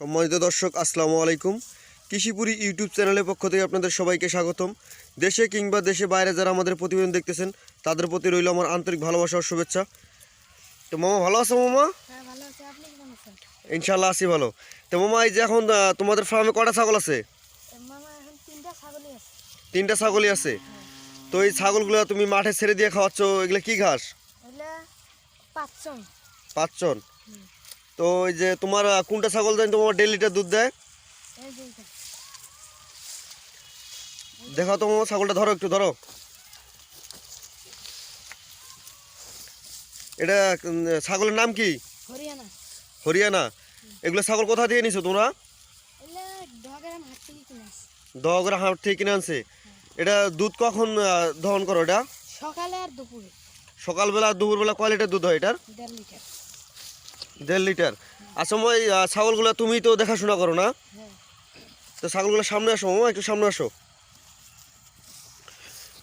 সম্মানিত দর্শক আসসালামু আলাইকুম। কৃষিপুরি ইউটিউব চ্যানেলের পক্ষ থেকে আপনাদের সবাইকে স্বাগতম। দেশে কিংবা দেশে বাইরে যারা আমাদের প্রতিবেদন দেখতেছেন তাদের প্রতি রইল আমার আন্তরিক ভালোবাসা ও শুভেচ্ছা। তো মামা ভালো আছো মামা? হ্যাঁ ভালো আছে। আপনি কেমন আছেন? ইনশাল্লাহ আছি ভালো। তো মামা এই যে এখন তোমাদের ফার্মে কটা ছাগল আছে? মামা এখন তিনটা ছাগলই আছে। আছে? তো এই ছাগলগুলো তুমি মাঠে ছেড়ে দিয়ে খাওয়াচ্ছ এগুলো কি ঘাস? পাঁচজন পাঁচজন তো ওই যে তোমার কোনটা ছাগল জানি তোমার দেড় লিটার দুধ দেয়। এই যে এইটা। দেখাও তো মামা ছাগলটা ধরো একটু ধরো। এটা ছাগলের নাম কি? হরিয়ানা। এগুলো ছাগল কোথা দিয়ে নিছো তোমরা? এগুলা ডগেরাম হাট থেকে কিনে দহগড়া হাট থেকে কিনে আনছে। এটা দুধ কখন দহন করো এটা? সকালে আর দুপুরে। সকালবেলা আর দুপুরবেলা কয় লিটার দুধ হয় এটার? দেড় লিটার। দেড় লিটার। আসময় ছাগলগুলো তুমি তো দেখাশোনা করো না? তো ছাগলগুলো সামনে আসো মামা একটু সামনে আসো।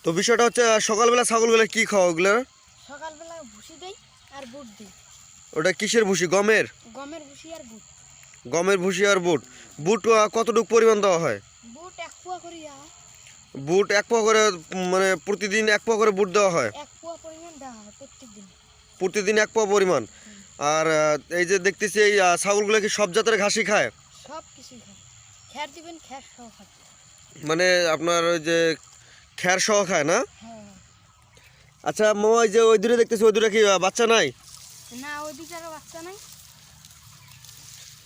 তো বিষয়টা হচ্ছে সকালবেলা ছাগলগুলো কি খাওয়া ওগুলো? সকালবেলা ভুসি দেই আর বুট দিই। ওটা কিসের ভুসি? গমের? গমের ভুসি আর বুট। গমের ভুসি আর বুট। বুট কতটুকু পরিমাণ দেওয়া হয়? বুট এক পোয়া করে দেওয়া বুট এক পোয়া করে মানে প্রতিদিন এক পোয়া করে বুট দেওয়া হয়? এক পোয়া পরিমাণ দেওয়া হয় প্রত্যেক প্রতিদিন এক পোয়া পরিমাণ। আর এই যে দেখতেছি এই ছাগলগুলো কি সব জাতের ঘাসই খায়? সব কিছুই খায়। খ্যার দিবেন খ্যার সহ খায় মানে আপনার ওই যে খ্যার সহ খায় না? হ্যাঁ। আচ্ছা মামা ওই যে ওই দূরে দেখতেছি ওই দূরে কি বাচ্চা নাই? না ওই আরও বাচ্চা নাই।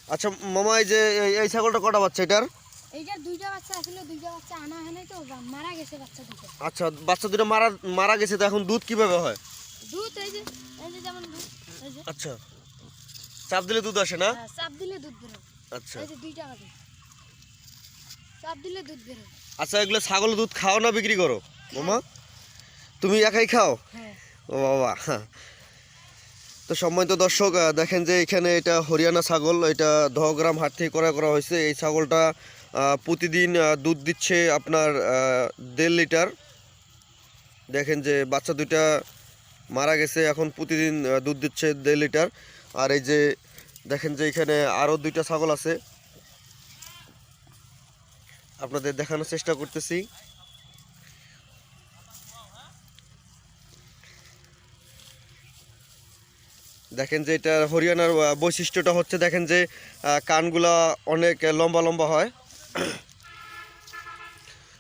আচ্ছা মামা এই যে এই- ছাগলটা কটা বাচ্চা এটার? এইটার দুইটা বাচ্চা আসলে দুইটা বাচ্চা আনা হয় নাই তো মারা গেছে বাচ্চা দুটো। আচ্ছা বাচ্চা দুটো মারা মারা গেছে তো এখন দুধ কীভাবে হয়? দুধ এই যে এই যে যেমন দুধ। আচ্ছা। চাপ দিলে দুধ আসে না? হ্যাঁ, চাপ দিলে দুধ বেরোয়। আচ্ছা। এই যে দুইটা বাজে। চাপ দিলে দুধ বেরোয়। আচ্ছা এগুলো ছাগল দুধ খাও না বিক্রি করো? মামা তুমি একাই খাও? হ্যাঁ। ও বাবা তো সম্মানিত দর্শক দেখেন যে এখানে এটা হরিয়ানা ছাগল এটা দহগ্রাম হাট থেকে ক্রয় করা হয়েছে। এই ছাগলটা প্রতিদিন দুধ দিচ্ছে আপনার দেড় লিটার। দেখেন যে বাচ্চা দুইটা মারা গেছে এখন প্রতিদিন দুধ দিচ্ছে দেড় লিটার। আর এই যে দেখেন যে এখানে আরও দুইটা ছাগল আছে। আপনাদের দেখানোর চেষ্টা করতেছি। দেখেন যে এটা হরিয়ানার বৈশিষ্ট্যটা হচ্ছে দেখেন যে কানগুলা অনেক লম্বা লম্বা হয়।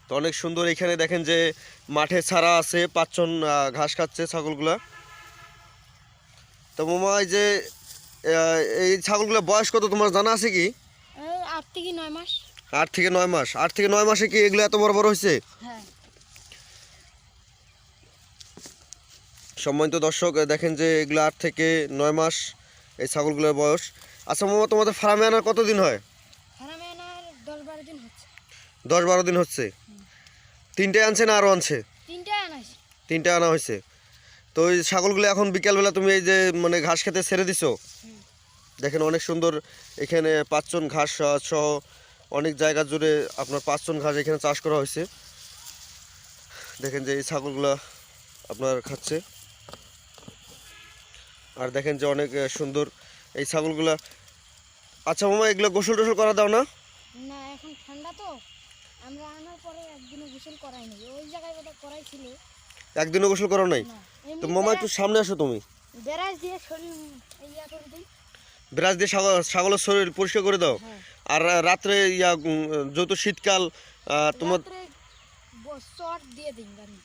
তো অনেক সুন্দর এখানে দেখেন যে মাঠে ছাড়া আছে পাঁচজন ঘাস খাচ্ছে ছাগলগুলা। তো মোমা এই যে এই ছাগলগুলো বয়স কত তোমার জানা আছে কি? আট থেকে নয় মাস। আট থেকে নয় মাস। আট থেকে নয় মাসে কি এগুলো এত বড় বড় হয়েছে? হ্যাঁ। সম্মানিত দর্শক দেখেন যে এগুলো আট থেকে নয় মাস এই ছাগলগুলোর বয়স। আচ্ছা মামা তোমাদের ফার্মে আনার কতদিন হয়? দশ বারো দিন হচ্ছে দশ বারো দিন হচ্ছে তিনটে আনছে না আরও আনছে? তিনটা আনা হয়েছে। তো ওই ছাগলগুলো এখন বিকালবেলা তুমি এই যে মানে ঘাস খেতে ছেড়ে দিছো? দেখেন অনেক সুন্দর এখানে পাঁচজন ঘাস সহ অনেক জায়গা জুড়ে আপনার পাঁচজন ঘাস এখানে চাষ করা হয়েছে। দেখেন যে এই ছাগলগুলো আপনার খাচ্ছে। আর দেখেন যে অনেক সুন্দর এই ছাগলগুলা। আচ্ছা মামা এগুলো গোসল টোসল করা দাও না? না এখন ঠান্ডা তো। আমরা আনার পরে একদিনও গোসল করাইনি ওই জায়গায় ওটা করাইছিল। একদিনও গোসল করো নাই? তো মামা একটু সামনে আসো তুমি। বেড়াস দিয়ে শরীর ইয়া করে দিই। বিরাজ দিয়ে ছাগলের শরীর পরিষ্কার করে দাও। হ্যাঁ। আর রাত্রে ইয়া যেহেতু শীতকাল তোমার চট দিয়ে গাড়ি।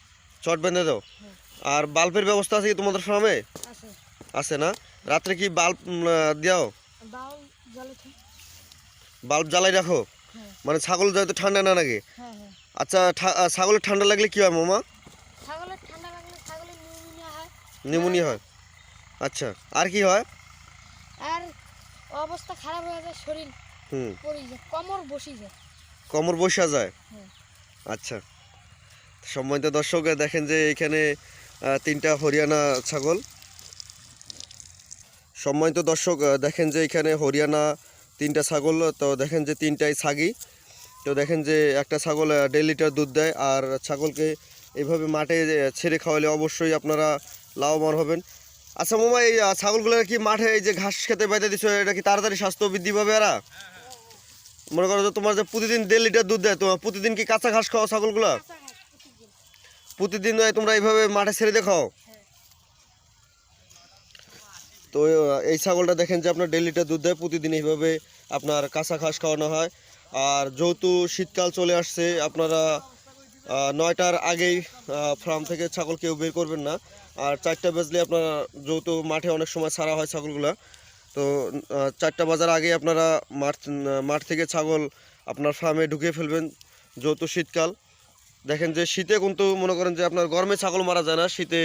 চট বেঁধে দাও। হ্যাঁ। আর বাল্বের ব্যবস্থা আছে কি তোমাদের ফার্মে? আছে। আছে না? রাত্রে কি বাল্ব দাও বাল্ব জ্বালাই রাখো। মানে ছাগল যাতে ঠান্ডা না লাগে? হ্যাঁ হ্যাঁ। আচ্ছা ছাগলের ঠান্ডা লাগলে কি হয় মামা? ছাগলের ঠান্ডা লাগলে ছাগলের নিউমোনিয়া হয়। নিউমোনিয়া হয়? আচ্ছা আর কি হয়? আর অবস্থা খারাপ হয়ে যায় শরীর হুম। পড়ে যায় কোমর বসে যায়। কোমর বসা যায়? হ্যাঁ। আচ্ছা। সম্মানিত দর্শক দেখেন যে এখানে তিনটা হরিয়ানা ছাগল। সম্মানিত দর্শক দেখেন যে এখানে হরিয়ানা তিনটা ছাগল তো দেখেন যে তিনটাই ছাগি। তো দেখেন যে একটা ছাগল দেড় লিটার দুধ দেয় আর ছাগলকে এইভাবে মাঠে ছেড়ে খাওয়ালে অবশ্যই আপনারা লাভবান হবেন। আচ্ছা মামা এই ছাগলগুলো কি মাঠে এই যে ঘাস খেতে বেঁধে দিচ্ছ এটা কি তাড়াতাড়ি স্বাস্থ্য বৃদ্ধি পাবে এরা? মনে করো যে তোমার যে প্রতিদিন দেড় লিটার দুধ দেয় তোমার প্রতিদিন কি কাঁচা ঘাস খাও ছাগলগুলা? প্রতিদিন। তোমরা এইভাবে মাঠে ছেড়ে দিয়ে খাও? তো এই ছাগলটা দেখেন যে আপনার দেড় লিটার দুধ দেয়, প্রতিদিন এইভাবে আপনার কাঁচা ঘাস খাওয়ানো হয়। আর যেহেতু শীতকাল চলে আসছে, আপনারা নয়টার আগেই ফার্ম থেকে ছাগল কেউ বের করবেন না। আর চারটা বাজলে আপনারা যেহেতু মাঠে অনেক সময় ছাড়া হয় ছাগলগুলা, তো চারটা বাজার আগে আপনারা মাঠ মাঠ থেকে ছাগল আপনার ফার্মে ঢুকিয়ে ফেলবেন, যেহেতু শীতকাল। দেখেন যে শীতে কিন্তু মনে করেন যে আপনার গরমে ছাগল মারা যায় না। শীতে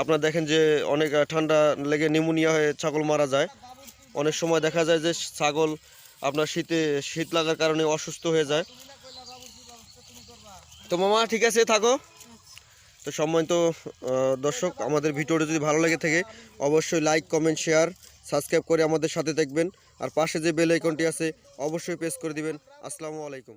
আপনার দেখেন যে অনেক ঠান্ডা লেগে নিউমোনিয়া হয়ে ছাগল মারা যায়। অনেক সময় দেখা যায় যে ছাগল আপনার শীতে শীত লাগার কারণে অসুস্থ হয়ে যায়। তো মামা, ঠিক আছে, থাকো। তো সম্মানিত দর্শক, আমাদের ভিডিওটা যদি ভালো লেগে থাকে, অবশ্যই লাইক কমেন্ট শেয়ার সাবস্ক্রাইব করে আমাদের সাথে দেখবেন। আর পাশে যে বেল আইকনটি আছে, অবশ্যই প্রেস করে দিবেন। আসসালামু আলাইকুম।